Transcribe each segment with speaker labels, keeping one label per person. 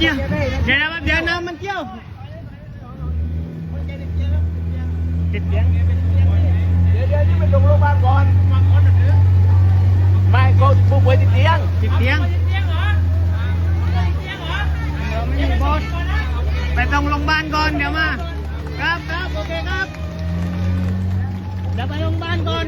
Speaker 1: kêu ngày nào bây giờ nào mình kêu thịt biển
Speaker 2: เดี๋ยวเดี๋ยวนี่มันลงโรงพยาบาลก่อนไม่ก็ผู้ป่วยติดเตียง
Speaker 1: ติดเตียงเดี๋ยวไม่มีบอสไปตรงโรงพยาบาลก่อนเดี๋ยวมา ครับครับโอเคครับเดี๋ยวไปโรงพยาบาลก่อน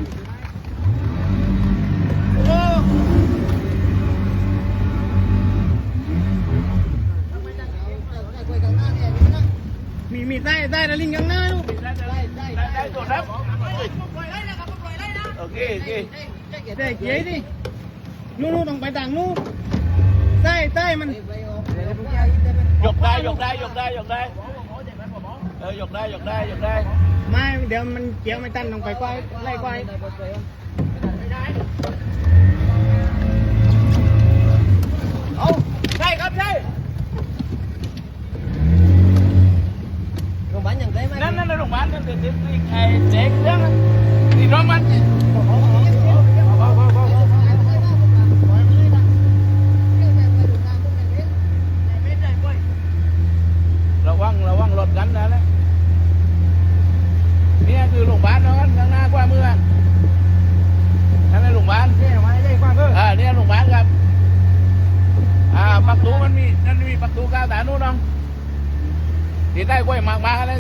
Speaker 1: ได้แล้วลิงยังหน้าลูก
Speaker 2: ได้ได้ได้ได้ตัวครับโอเคโอเค
Speaker 1: ได้เก๋ดินู่นนู่นต้องไปต่างนู่นใต้ใต้มัน
Speaker 2: ยกได้ยกได้ยกได้ยกได้เออยกได้ยกได้ยกได้
Speaker 1: ไม่เดี๋ยวมันเกี่ยวไม่ตันต้องไปควายไล่ควาย
Speaker 2: ประตูมันมีนั่นมีประตูกาวตานู่นน้องที่ใต้กล้วยมากมาอะไร